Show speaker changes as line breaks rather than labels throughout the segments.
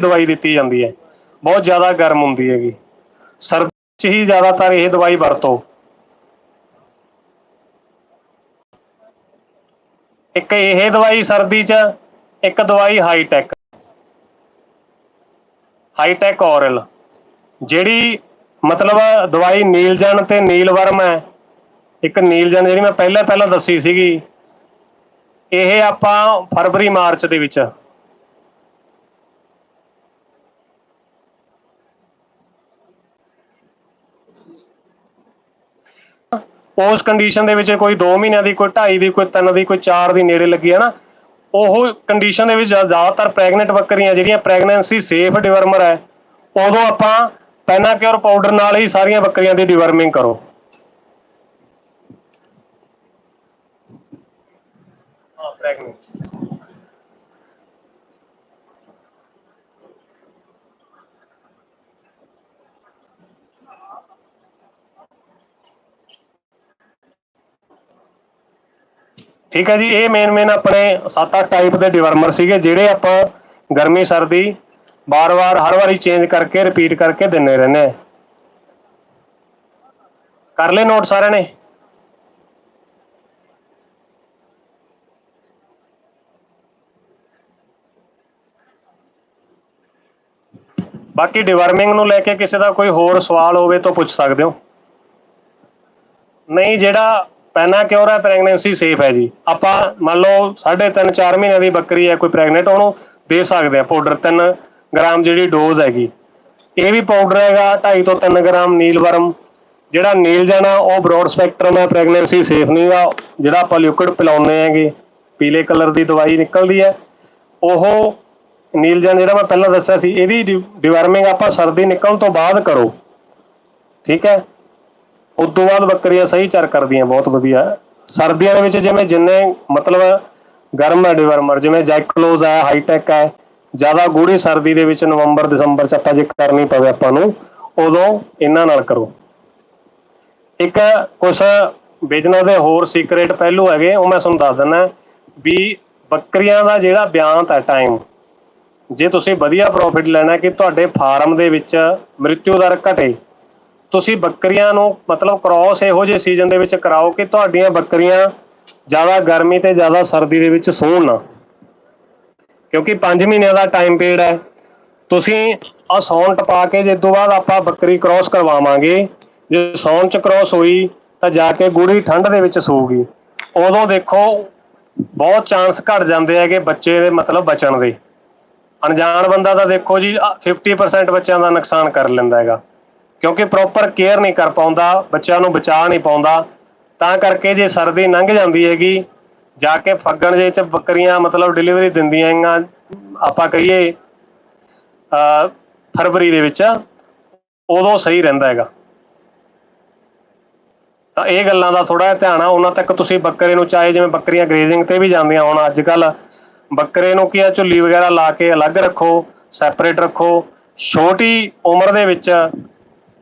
ਦਵਾਈ ਦਿੱਤੀ ਜਾਂਦੀ ਹੈ। ਬਹੁਤ ਜ਼ਿਆਦਾ ਗਰਮ ਹੁੰਦੀ ਹੈਗੀ। ਸਰਦੀ 'ਚ ਹੀ ਜ਼ਿਆਦਾਤਰ ਇਹ ਦਵਾਈ ਵਰਤੋ। ਇੱਕ ਇਹ ਦਵਾਈ ਸਰਦੀ 'ਚ, ਇੱਕ ਦਵਾਈ ਹਾਈਟੈਕ ਹਾਈਟੈਕ ਔਰਲ ਜਿਹੜੀ ਮਤਲਬ ਦਵਾਈ ਨੀਲਜਨ ਤੇ ਨੀਲਵਰਮ ਹੈ। ਇੱਕ ਨੀਲਜਨ ਜਿਹੜੀ ਮੈਂ ਪਹਿਲਾਂ ਪਹਿਲਾਂ ਦੱਸੀ ਸੀਗੀ। ਇਹ ਆਪਾਂ ਫਰਵਰੀ ਮਾਰਚ ਦੇ ਵਿੱਚ ਉਸ ਕੰਡੀਸ਼ਨ ਦੇ ਵਿੱਚ ਕੋਈ 2 ਮਹੀਨਿਆਂ ਦੀ, ਕੋਈ 2.5 ਦੀ, ਕੋਈ 3 ਦੀ, ਕੋਈ 4 ਦੀ ਨੇੜੇ ਲੱਗੀ ਹੈ ਨਾ, ਉਹ ਕੰਡੀਸ਼ਨ ਦੇ ਵਿੱਚ ਜ਼ਿਆਦਾਤਰ ਪ੍ਰੈਗਨੈਂਟ ਬੱਕਰੀਆਂ ਜਿਹੜੀਆਂ ਪ੍ਰੈਗਨੈਂਸੀ ਸੇਫ ਡਿਵਰਮਰ ਹੈ, ਉਦੋਂ ਆਪਾਂ ਪੈਨਾਕਿਉਰ ਪਾਊਡਰ ਨਾਲ ਹੀ ਸਾਰੀਆਂ ਬੱਕਰੀਆਂ ਦੀ ਡਿਵਰਮਿੰਗ ਕਰੋ। ਹਾਂ ਪ੍ਰੈਗਨੈਂਟ ਠੀਕ ਹੈ ਜੀ, ਇਹ ਮੇਨ ਮੇਨ ਆਪਣੇ 7-8 ਟਾਈਪ ਦੇ ਡਿਵਰਮਰ ਸੀਗੇ, ਜਿਹੜੇ ਆਪਾਂ ਗਰਮੀ, ਸਰਦੀ ਬਾਰ-ਬਾਰ ਹਰ ਵਾਰੀ ਚੇਂਜ ਕਰਕੇ ਰਿਪੀਟ ਕਰਕੇ ਦਿੰਨੇ ਰਹਿੰਦੇ ਆ ਕਰ ਲੈ ਨੋਟ ਸਾਰਿਆਂ ਨੇ? ਬਾਕੀ ਡਿਵਰਮਿੰਗ ਨੂੰ ਲੈ ਕੇ ਕਿਸੇ ਦਾ ਕੋਈ ਹੋਰ ਸਵਾਲ ਹੋਵੇ ਤਾਂ ਪੁੱਛ ਸਕਦੇ ਹੋ। ਨਹੀਂ, ਜਿਹੜਾ ਪੈਨਾ ਕਿਉਰ ਹੈ ਪ੍ਰੈਗਨੈਂਸੀ? ਸੇਫ ਹੈ ਜੀ। ਆਪਾਂ ਮੰਨ ਲਓ 3.5 4 ਮਹੀਨਿਆਂ ਦੀ ਬੱਕਰੀ ਹੈ, ਕੋਈ ਪ੍ਰੈਗਨੈਂਟ ਉਹਨੂੰ ਦੇ ਸਕਦੇ ਆ ਪਾਊਡਰ 3 ਗ੍ਰਾਮ ਜਿਹੜੀ ਡੋਜ਼ ਹੈਗੀ। ਇਹ ਵੀ ਪਾਊਡਰ ਹੈਗਾ 2.5 ਤੋਂ 3 ਗ੍ਰਾਮ ਨੀਲਵਰਮ ਜਿਹੜਾ ਨੀਲ ਜਾਣਾ ਉਹ ਬ੍ਰੌਡ ਸਪੈਕਟਰਮ ਹੈ ਪ੍ਰੈਗਨੈਂਸੀ ਸੇਫ ਨਹੀਂਗਾ ਜਿਹੜਾ ਆਪਾਂ ਲਿਕੁਇਡ ਪਿਲਾਉਂਦੇ ਹੈਗੇ, ਪੀਲੇ ਕਲਰ ਦੀ ਦਵਾਈ ਨਿਕਲਦੀ ਹੈ। ਉਹ ਨੀਲ ਨੀਲਜਨ ਜਿਹੜਾ ਮੈਂ ਪਹਿਲਾਂ ਦੱਸਿਆ ਸੀ, ਇਹਦੀ ਡਿਵਰਮਿੰਗ ਆਪਾਂ ਸਰਦੀ ਨਿਕਲਣ ਤੋਂ ਬਾਅਦ ਕਰੋ। ਠੀਕ ਹੈ? ਉਸ ਤੋਂ ਬਾਅਦ ਬੱਕਰੀਆਂ ਸਹੀ ਚਰ ਕਰਦੀਆਂ, ਬਹੁਤ ਵਧੀਆ। ਸਰਦੀਆਂ ਦੇ ਵਿੱਚ ਜਿਵੇਂ ਜਿੰਨੇ ਮਤਲਬ ਗਰਮ ਹੈ ਡਿਵਰਮਰ ਜਿਵੇਂ ਜੈਕਲੋਜ਼ ਹੈ ਹਾਈਟੈਕ ਹੈ, ਜ਼ਿਆਦਾ ਗੂੜੀ ਸਰਦੀ ਦੇ ਵਿੱਚ ਨਵੰਬਰ, ਦਸੰਬਰ ਚ ਆਪਾਂ ਜੇ ਕਰਨੀ ਪਵੇ ਆਪਾਂ ਨੂੰ, ਉਦੋਂ ਇਹਨਾਂ ਨਾਲ ਕਰੋ। ਇੱਕ ਕੁਛ ਬਿਜ਼ਨਸ ਦੇ ਹੋਰ ਸੀਕ੍ਰੇਟ ਪਹਿਲੂ ਹੈਗੇ, ਉਹ ਮੈਂ ਤੁਹਾਨੂੰ ਦੱਸ ਦਿੰਦਾ, ਵੀ ਬੱਕਰੀਆਂ ਦਾ ਜਿਹੜਾ ਬਿਆੰਤ ਹੈ ਟਾਈਮ ਜੇ ਤੁਸੀਂ ਵਧੀਆ ਪ੍ਰੋਫਿਟ ਲੈਣਾ ਕਿ ਤੁਹਾਡੇ ਫਾਰਮ ਦੇ ਵਿੱਚ ਮ੍ਰਿਤੂ ਦਰ ਘਟੇ ਤੁਸੀਂ ਬੱਕਰੀਆਂ ਨੂੰ ਮਤਲਬ ਕ੍ਰਾਸ ਇਹੋ ਜਿਹੇ ਸੀਜ਼ਨ ਦੇ ਵਿੱਚ ਕਰਾਓ ਕਿ ਤੁਹਾਡੀਆਂ ਬੱਕਰੀਆਂ ਜ਼ਿਆਦਾ ਗਰਮੀ ਤੇ ਜ਼ਿਆਦਾ ਸਰਦੀ ਦੇ ਵਿੱਚ ਸੌਣ ਨਾ। ਕਿਉਂਕਿ 5 ਮਹੀਨਿਆਂ ਦਾ ਟਾਈਮ ਪੀਰੀਅਡ ਹੈ। ਤੁਸੀਂ ਆ ਸੌਣ ਟਪਾ ਕੇ ਜੇ ਤੋਂ ਬਾਅਦ ਆਪਾਂ ਬੱਕਰੀ ਕ੍ਰਾਸ ਕਰਵਾਵਾਂਗੇ। ਜੇ ਸੌਣ ਚ ਕ੍ਰਾਸ ਹੋਈ ਤਾਂ ਜਾ ਕੇ ਗੂੜੀ ਠੰਡ ਦੇ ਵਿੱਚ ਸੂਗੀ ਉਦੋਂ ਦੇਖੋ ਬਹੁਤ ਚਾਂਸ ਘਟ ਜਾਂਦੇ ਹੈਗੇ ਬੱਚੇ ਦੇ ਮਤਲਬ ਬਚਣ ਦੇ। ਅਣਜਾਣ ਬੰਦਾ ਤਾਂ ਦੇਖੋ ਜੀ, ਆਹ 50% ਬੱਚਿਆਂ ਦਾ ਨੁਕਸਾਨ ਕਰ ਲੈਂਦਾ ਹੈਗਾ। ਕਿਉਂਕਿ ਪ੍ਰੋਪਰ ਕੇਅਰ ਨਹੀਂ ਕਰ ਪਾਉਂਦਾ, ਬੱਚਿਆਂ ਨੂੰ ਬਚਾ ਨਹੀਂ ਪਾਉਂਦਾ, ਤਾਂ ਕਰਕੇ ਜੇ ਸਰਦੀ ਲੰਘ ਜਾਂਦੀ ਹੈਗੀ, ਜਾ ਕੇ ਫੱਗਣ ਜੇ ਚ ਬੱਕਰੀਆਂ ਮਤਲਬ ਡਿਲੀਵਰੀ ਦਿੰਦੀਆਂ ਹੈਗੀਆਂ, ਆਪਾਂ ਕਹੀਏ ਫਰਵਰੀ ਦੇ ਵਿੱਚ, ਉਦੋਂ ਸਹੀ ਰਹਿੰਦਾ ਹੈਗਾ। ਤਾਂ ਇਹ ਗੱਲਾਂ ਦਾ ਥੋੜਾ ਜਿਹਾ ਧਿਆਨ ਆ, ਉਹਨਾਂ ਤੱਕ ਤੁਸੀਂ ਬੱਕਰੇ ਨੂੰ, ਚਾਹੇ ਜਿਵੇਂ ਬੱਕਰੀਆਂ ਗ੍ਰੇਜ਼ਿੰਗ ਤੇ ਵੀ ਜਾਂਦੀਆਂ ਹੁਣ ਅੱਜ ਕੱਲ ਬੱਕਰੇ ਨੂੰ ਕੀ ਆ, ਝੁੱਲੀ ਵਗੈਰਾ ਲਾ ਕੇ ਅਲੱਗ ਰੱਖੋ ਸੈਪਰੇਟ ਰੱਖੋ, ਛੋਟੀ ਉਮਰ ਦੇ ਵਿੱਚ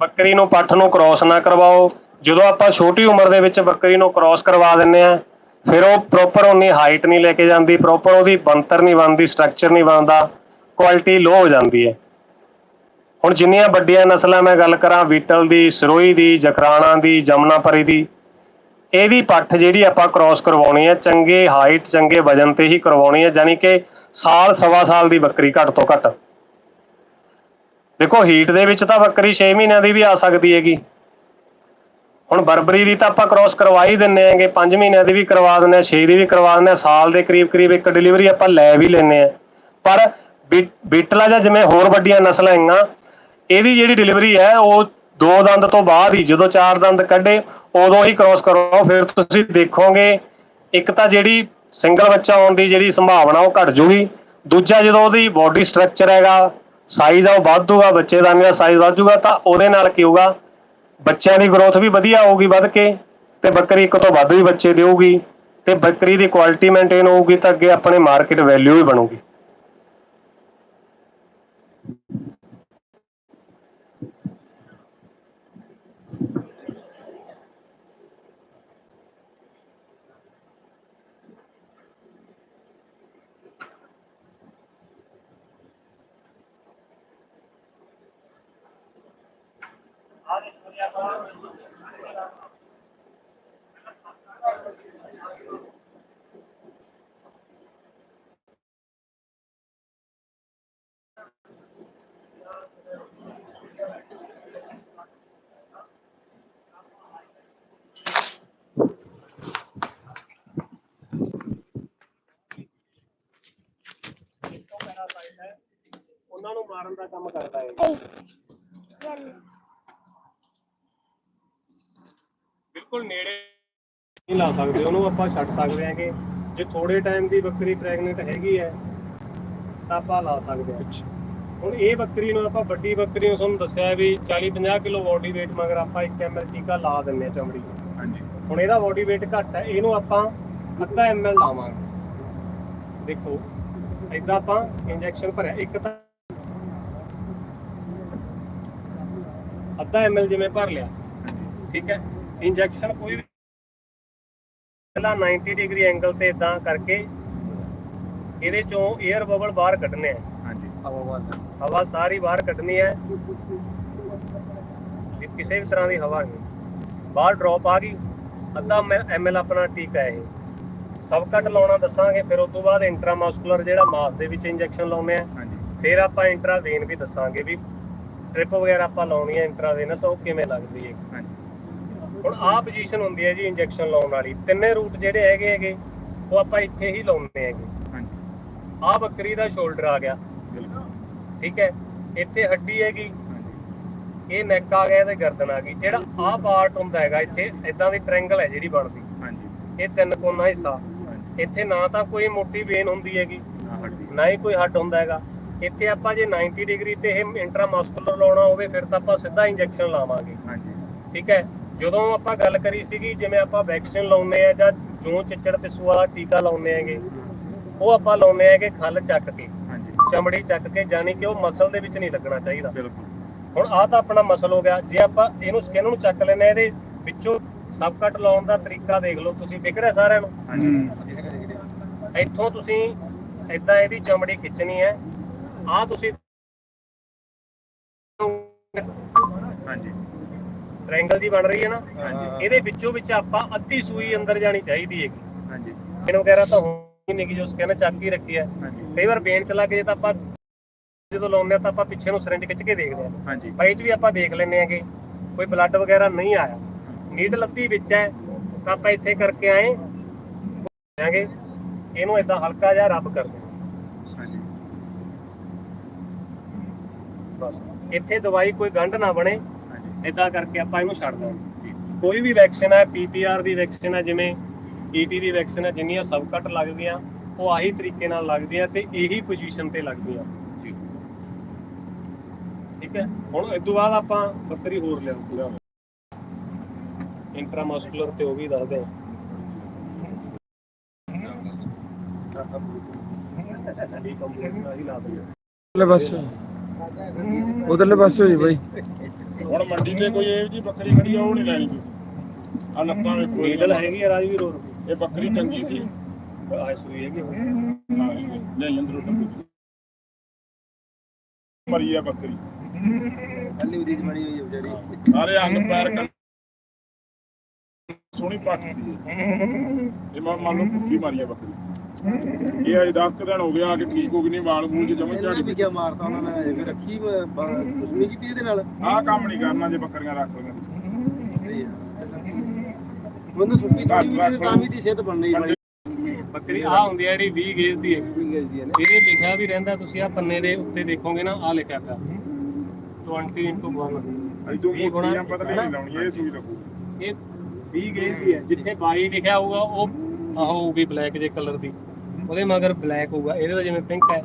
ਬੱਕਰੀ ਨੂੰ ਪੱਠ ਨੂੰ ਕ੍ਰਾਸ ਨਾ ਕਰਵਾਓ। ਜਦੋਂ ਆਪਾਂ ਛੋਟੀ ਉਮਰ ਦੇ ਵਿੱਚ ਬੱਕਰੀ ਨੂੰ ਕ੍ਰਾਸ ਕਰਵਾ ਦਿੰਨੇ ਆ ਫਿਰ ਉਹ ਪ੍ਰੋਪਰ ਉਨੀ ਹਾਈਟ ਨਹੀਂ ਲੈ ਕੇ ਜਾਂਦੀ ਪ੍ਰੋਪਰ ਉਹਦੀ ਬਣਤਰ ਨਹੀਂ ਬਣਦੀ ਸਟਰਕਚਰ ਨਹੀਂ ਬਣਦਾ ਕੁਆਲਿਟੀ ਲੋ ਹੋ ਜਾਂਦੀ ਹੈ। ਹੁਣ ਜਿੰਨੀਆਂ ਵੱਡੀਆਂ ਨਸਲਾਂ ਮੈਂ ਗੱਲ ਕਰਾਂ, ਵੀਟਲ ਦੀ, ਸਰੋਈ ਦੀ, ਜਖਰਾਣਾ ਦੀ, ਜਮਨਾਪਰੀ ਦੀ ਇਹਦੀ ਪੱਠ ਜਿਹੜੀ ਆਪਾਂ ਕ੍ਰਾਸ ਕਰਵਾਉਣੀ ਹੈ, ਚੰਗੇ ਹਾਈਟ ਚੰਗੇ ਵਜਨ ਤੇ ਹੀ ਕਰਵਾਉਣੀ ਹੈ ਯਾਨੀ ਕਿ ਸਾਲ ਸਵਾ ਸਾਲ ਦੀ ਬੱਕਰੀ ਘੱਟ ਤੋਂ ਘੱਟ। ਦੇਖੋ ਹੀਟ ਦੇ ਵਿੱਚ ਤਾਂ ਬੱਕਰੀ 6 ਮਹੀਨਿਆਂ ਦੀ ਵੀ ਆ ਸਕਦੀ ਹੈਗੀ। ਹੁਣ ਬਰਬਰੀ ਦੀ ਤਾਂ ਆਪਾਂ ਕ੍ਰਾਸ ਕਰਵਾ ਹੀ ਦਿੰਨੇ ਆਂਗੇ 5 ਮਹੀਨਿਆਂ ਦੀ ਵੀ ਕਰਵਾ ਦਿੰਨੇ ਆ 6 ਦੀ ਵੀ ਕਰਵਾ ਦਿੰਨੇ ਆ ਸਾਲ ਦੇ ਕਰੀਬ ਕਰੀਬ ਇੱਕ ਡਿਲੀਵਰੀ ਆਪਾਂ ਲੈ ਵੀ ਲੈਨੇ ਆ ਪਰ ਬੀ- ਬੀਟਲਾ ਜਾਂ ਜਿਵੇਂ ਹੋਰ ਵੱਡੀਆਂ ਨਸਲਾਂ ਹੈਗੀਆਂ, ਇਹਦੀ ਜਿਹੜੀ ਡਿਲੀਵਰੀ ਹੈ, ਉਹ ਦੋ ਦੰਦ ਤੋਂ ਬਾਅਦ ਹੀ, ਜਦੋਂ ਚਾਰ ਦੰਦ ਕੱਢੇ, ਉਦੋਂ ਹੀ ਕ੍ਰਾਸ ਕਰੋ। ਫਿਰ ਤੁਸੀਂ ਦੇਖੋਗੇ, ਇੱਕ ਤਾਂ ਜਿਹੜੀ ਸਿੰਗਲ ਬੱਚਾ ਆਉਣ ਦੀ ਜਿਹੜੀ ਸੰਭਾਵਨਾ ਉਹ ਘਟ ਜੂਗੀ। ਦੂਜਾ ਜਦੋਂ ਉਹਦੀ ਬਾਡੀ ਸਟਰਕਚਰ ਹੈਗਾ ਸਾਈਜ਼ ਆ ਉਹ ਵਧੂਗਾ ਬੱਚੇ ਦਾ ਮੇਰਾ ਸਾਈਜ਼ ਵਧੂਗਾ ਤਾਂ ਉਹਦੇ ਨਾਲ ਕੀ ਹੋਊਗਾ? ਬੱਚਿਆਂ ਦੀ ਗਰੋਥ ਵੀ ਵਧੀਆ ਹੋਊਗੀ ਵੱਧ ਕੇ, ਤੇ ਬੱਕਰੀ ਇੱਕ ਤੋਂ ਵੱਧ ਵੀ ਬੱਚੇ ਦੇਊਗੀ, ਤੇ ਬੱਕਰੀ ਦੀ ਕੁਆਲਿਟੀ ਮੇਨਟੇਨ ਹੋਊਗੀ, ਤਾਂ ਅੱਗੇ ਆਪਣੇ ਮਾਰਕੀਟ ਵੈਲਿਊ ਵੀ ਬਣੂਗੀ। ਉਹਨਾਂ ਨੂੰ ਮਾਰਨ ਦਾ ਕੰਮ ਕਰਦਾ ਹੈ ਬਿਲਕੁਲ ਨੇੜੇ ਨਹੀਂ ਲਾ ਸਕਦੇ ਉਹਨੂੰ ਆਪਾਂ ਛੱਡ ਸਕਦੇ ਹਾਂਗੇ। ਜੇ ਥੋੜੇ ਟਾਈਮ ਦੀ ਬੱਕਰੀ ਪ੍ਰੈਗਨੈਂਟ ਹੈਗੀ ਹੈ ਤਾਂ ਆਪਾਂ ਲਾ ਸਕਦੇ ਹਾਂ। ਹੁਣ ਇਹ ਬੱਕਰੀ ਨੂੰ ਆਪਾਂ ਵੱਡੀ ਬੱਕਰੀ ਨੂੰ ਤੁਹਾਨੂੰ ਦੱਸਿਆ ਵੀ 40 50 ਕਿਲੋ ਬੋਡੀ weight ਮਗਰ ਆਪਾਂ 1 ml ਟੀਕਾ ਲਾ ਦਿੰਨੇ ਆ ਚਮੜੀ 'ਚ।
ਹਾਂਜੀ।
ਹੁਣ ਇਹਦਾ ਬੋਡੀ weight ਘੱਟ ਹੈ ਇਹਨੂੰ ਆਪਾਂ ਅੱਧਾ ml ਲਾਵਾਂਗੇ। ਦੇਖੋ ਇਦਾਂ ਆਪਾਂ ਇੰਜੈਕਸ਼ਨ ਭਰਿਆ ਇੱਕ ਤਾਂ ਅੱਧਾ ml ਜਿਵੇਂ ਭਰ ਲਿਆ। ਠੀਕ ਹੈ? ਇੰਜੈਕਸ਼ਨ ਕੋਈ ਵੀ ਪਹਿਲਾਂ 90 ਡਿਗਰੀ ਐਂਗਲ ਤੇ ਇਦਾਂ ਕਰਕੇ ਇਹਦੇ ਚੋਂ 에ਅਰ ਬਬਲ ਬਾਹਰ ਕੱਢਨੇ ਆ।
ਹਾਂਜੀ।
ਹਵਾ ਸਾਰੀ ਬਾਹਰ ਕੱਢਣੀ ਹੈ ਵੀ ਕਿਸੇ ਵੀ ਤਰ੍ਹਾਂ ਦੀ ਹਵਾ ਨਹੀਂ। ਬਾਹਰ ਡ੍ਰੌਪ ਆ ਗਈ। ਅੱਧਾ ਐਮਐਲ ਆਪਣਾ ਟੀਕਾ ਹੈ ਇਹ। ਸਬ ਕੱਟ ਲਾਉਣਾ ਦੱਸਾਂਗੇ ਫਿਰ ਉਸ ਤੋਂ ਬਾਅਦ ਇੰਟਰਾਮਸਕੂਲਰ ਜਿਹੜਾ ਮਾਸ ਦੇ ਵਿੱਚ ਇੰਜੈਕਸ਼ਨ ਲਾਉਂਦੇ ਆ।
ਹਾਂਜੀ।
ਫਿਰ ਆਪਾਂ ਇੰਟਰਾਵੇਨ ਵੀ ਦੱਸਾਂਗੇ ਵੀ ਟ੍ਰਿਪ ਵਗੈਰਾ ਆਪਾਂ ਲਾਉਣੀ ਹੈ ਇੰਟਰਾਵੇਨਸ ਉਹ ਕਿਵੇਂ ਲੱਗਦੀ ਹੈ
ਹਾਂਜੀ।
ਹੁਣ ਆਹ ਪੋਜੀਸ਼ਨ ਹੁੰਦੀ ਹੈ ਜੀ ਇੰਜੈਕਸ਼ਨ ਲਾਉਣ ਵਾਲੀ। ਤਿੰਨੇ ਰੂਟ ਜਿਹੜੇ ਹੈਗੇ ਹੈਗੇ ਉਹ ਆਪਾਂ ਇੱਥੇ ਹੀ ਲਾਉਣੇ ਹੈਗੇ।
ਹਾਂਜੀ।
ਆਹ ਬੱਕਰੀ ਦਾ ਸ਼ੋਲਡਰ ਆ ਗਿਆ। ਠੀਕ ਹੈ? ਇੱਥੇ ਹੱਡੀ ਹੈਗੀ। ਇਹ ਨੈਕ ਆ ਗਿਆ ਤੇ ਗਰਦਨ ਆ ਗਈ। ਜਿਹੜਾ ਆਹ ਪਾਰਟ ਹੁੰਦਾ ਹੈਗਾ ਇੱਥੇ ਇਦਾਂ ਦੀ ਟ੍ਰਾਇੰਗਲ ਹੈ ਜਿਹੜੀ ਬਣਦੀ।
ਹਾਂਜੀ।
ਇਹ ਤਿੰਨ ਕੋਨਾ ਹਿੱਸਾ। ਇੱਥੇ ਨਾ ਤਾਂ ਕੋਈ ਮੋਟੀ ਵੇਨ ਹੁੰਦੀ ਹੈਗੀ ਨਾ ਹੀ ਕੋਈ ਹੱਡ ਹੁੰਦਾ ਹੈਗਾ। ਇੱਥੇ ਆਪਾਂ ਜੇ 90 ਡਿਗਰੀ ਤੇ ਇਹ ਇੰਟਰਾਮਸਕੂਲਰ ਲਾਉਣਾ ਹੋਵੇ ਫਿਰ ਤਾਂ ਆਪਾਂ ਸਿੱਧਾ ਇੰਜੈਕਸ਼ਨ ਲਾਵਾਂਗੇ।
ਹਾਂਜੀ।
ਠੀਕ ਹੈ? ਜਦੋਂ ਆਪਾਂ ਗੱਲ ਕਰੀ ਸੀਗੀ ਜਿਵੇਂ ਆਪਾਂ ਵੈਕਸੀਨ ਲਾਉਨੇ ਆ ਜਾਂ ਜੂੰ ਚਿੱਚੜ ਪਿੱਸੂ ਵਾਲਾ ਟੀਕਾ ਲਾਉਨੇ ਹੈਗੇ ਉਹ ਆਪਾਂ ਲਾਉਨੇ ਹੈਗੇ ਖੱਲ ਚੱਕ ਕੇ
ਹਾਂਜੀ।
ਚਮੜੀ ਚੱਕ ਕੇ ਜਾਨੀ ਕਿ ਉਹ ਮਸਲ ਦੇ ਵਿੱਚ ਨਹੀਂ ਲੱਗਣਾ ਚਾਹੀਦਾ।
ਬਿਲਕੁਲ।
ਹੁਣ ਆਹ ਤਾਂ ਆਪਣਾ ਮਸਲ ਹੋ ਗਿਆ। ਜੇ ਆਪਾਂ ਇਹਨੂੰ ਸਕਿਨ ਨੂੰ ਚੱਕ ਲੈਨੇ ਆ ਇਹਦੇ ਵਿੱਚੋਂ ਸਬ ਕੱਟ ਲਾਉਣ ਦਾ ਤਰੀਕਾ ਦੇਖ ਲਓ ਤੁਸੀਂ ਦਿਖ ਰਿਹਾ ਸਾਰਿਆਂ ਨੂੰ?
ਹਾਂਜੀ।
ਇੱਥੋਂ ਤੁਸੀਂ ਇਦਾਂ ਇਹਦੀ ਚਮੜੀ ਖਿੱਚਣੀ ਹੈ। ਆਹ ਤੁਸੀਂ
ਹਾਂਜੀ।
ਟ੍ਰਾਇੰਗਲ ਜੀ ਬਣ ਰਹੀ ਹੈ ਨਾ? ਇਹਦੇ ਵਿੱਚੋਂ ਵਿੱਚ ਆਪਾਂ ਅੱਧੀ ਸੂਈ ਅੰਦਰ ਜਾਣੀ ਚਾਹੀਦੀ ਹੈਗੀ।
ਹਾਂਜੀ।
ਬੇਨ ਵਗੈਰਾ ਤਾਂ ਹੋਣੀ ਨਹੀਂ ਕਿ ਜੋ ਸਕਿਨ ਚੱਕ ਹੀ ਰੱਖੀ ਹੈ। ਕਈ ਵਾਰ ਬੇਨ ਚ ਲੱਗ ਜੇ ਤਾਂ ਆਪਾਂ ਜਦੋਂ ਲਾਉਂਦੇ ਆ ਤਾਂ ਆਪਾਂ ਪਿੱਛੇ ਨੂੰ ਸਿਰਿੰਜ ਖਿੱਚ ਕੇ ਦੇਖਦੇ ਆ
ਹਾਂਜੀ।
ਬਾਈ ਚ ਵੀ ਆਪਾਂ ਦੇਖ ਲੈਂਦੇ ਆਂਗੇ ਕੋਈ ਬਲੱਡ ਵਗੈਰਾ ਨਹੀਂ ਆਇਆ। ਨੀਡਲ ਅੱਧੀ ਵਿੱਚ ਹੈ ਤਾਂ ਆਪਾਂ ਇੱਥੇ ਕਰਕੇ ਆਏ ਆਂਗੇ ਇਹਨੂੰ ਇਦਾਂ ਹਲਕਾ ਜਿਹਾ ਰੱਬ ਕਰ ਦੇ।
ਹਾਂਜੀ।
ਬਸ। ਇੱਥੇ ਦਵਾਈ ਕੋਈ ਗੰਢ ਨਾ ਬਣੇ। ਇਦਾਂ ਕਰਕੇ ਆਪਾਂ ਇਹਨੂੰ ਛੱਡ ਦਾਂਗੇ ਕੋਈ ਵੀ ਵੈਕਸੀਨ ਹੈ ਪੀਪੀਆਰ ਦੀ ਵੈਕਸੀਨ ਹੈ ਜਿਵੇਂ ਈਟੀ ਦੀ ਵੈਕਸੀਨ ਹੈ ਜਿੰਨੀਆਂ ਸਬ ਕੱਟ ਲੱਗਦੀਆਂ ਉਹ ਆਹੀ ਤਰੀਕੇ ਨਾਲ ਲੱਗਦੀਆਂ ਤੇ ਇਹੀ ਪੋਜੀਸ਼ਨ ਤੇ ਲੱਗਦੀਆਂ।
ਜੀ।
ਠੀਕ ਹੈ? ਹੁਣ ਇਸ ਤੋਂ ਬਾਅਦ ਆਪਾਂ ਬੱਕਰੀ ਹੋਰ ਲਿਆਉਂ ਪੂਰਾ ਇੰਟਰਾਮਸਕੂਲਰ ਤੇ ਉਹ ਵੀ ਦੱਸਦੇ ਆ ਲਾ ਦਿੰਦੇ
ਉਧਰਲੇ ਪਾਸੇ। ਉਧਰਲੇ ਪਾਸੇ ਹੋ ਜੀ ਬਾਈ।
ਹੁਣ ਮੰਡੀ 'ਤੇ ਕੋਈ ਇਹੋ ਜੀ ਬੱਕਰੀ ਖੜੀ ਆ ਉਹ ਨਹੀਂ ਲੈਣੀ ਤੁਸੀਂ। ਆ ਲੱਤਾਂ ਵੇਖੋ
ਨੀਡਲ ਹੈਗੀ ਆ ਰਾਜਵੀਰ ਹੋਰ।
ਇਹ ਬੱਕਰੀ ਚੰਗੀ ਸੀ।
ਆਹ ਸੂਈ ਹੈਗੀ
ਹਾਂ ਲੈ ਅੰਦਰੋਂ ਡੱਬੇ ਮਰੀ ਆ ਬੱਕਰੀ।
ਹੱਲੀ ਵਿਦੇਸ਼ ਬਣੀ ਹੋਈ ਹੈ ਵਿਚਾਰੀ।
ਸਾਰੇ ਅੰਗ ਪੈਰ ਕੰਨ ਸੋਹਣੀ ਪੱਟ ਸੀ ਇਹ ਮੰਨ ਲਓ ਭੁੱਖੀ ਮਾਰੀ ਆ ਬੱਕਰੀ। ਇਹ ਅਜੇ 10 ਕੁ ਦਿਨ ਹੋ ਗਿਆ ਕਿ ਠੀਕ ਹੋ ਗਈ ਨਹੀਂ ਵਾਲ ਮੂਲ ਜੇ ਜਮੇ ਝਾੜੀ
ਵੀ ਕਿਆ ਮਾਰਤਾ ਉਹਨਾਂ ਨੇ ਇਹ ਰੱਖੀ ਦੁਸ਼ਮਣੀ ਕੀਤੀ ਇਹਦੇ ਨਾਲ?
ਆਹ ਕੰਮ ਨਹੀਂ ਕਰਨਾ ਜੇ ਬੱਕਰੀਆਂ ਰੱਖ ਲਈਆਂ।
ਮੈਨੂੰ ਸੁੱਕੀ ਤਾਂ ਵੀ ਦੀ ਸਿਹਤ ਬਣਨੀ ਬੜੀ
ਬੱਕਰੀ ਆ ਹੁੰਦੀ ਹੈ ਜਿਹੜੀ 20 ਗੇਜ ਦੀ ਹੈ।
ਠੀਕ ਹੈ ਜੀ ਨੇ।
ਇਹਦੇ ਲਿਖਿਆ ਵੀ ਰਹਿੰਦਾ ਤੁਸੀਂ ਆ ਪੰਨੇ ਦੇ ਉੱਤੇ ਦੇਖੋਗੇ ਨਾ ਆ ਲਿਖਿਆ ਪਿਆ। 20 into 1
ਇਦੋਂ ਮੋਟੀਆਂ ਪਤਲੀ ਨਹੀਂ ਲਾਉਣੀ ਇਹ ਸੂਈ ਲੱਗੂ
ਇਹ 20 ਗੇਜ ਦੀ ਹੈ। ਜਿੱਥੇ 22 ਲਿਖਿਆ ਹੋਊਗਾ ਉਹ ਆਹ ਹੋਊਗੀ ਬਲੈਕ ਜੇ ਕਲਰ ਦੀ। ਉਹਦੇ ਮਗਰ ਬਲੈਕ ਹੋਊਗਾ ਇਹਦੇ ਦਾ ਜਿਵੇਂ ਪਿੰਕ ਹੈ।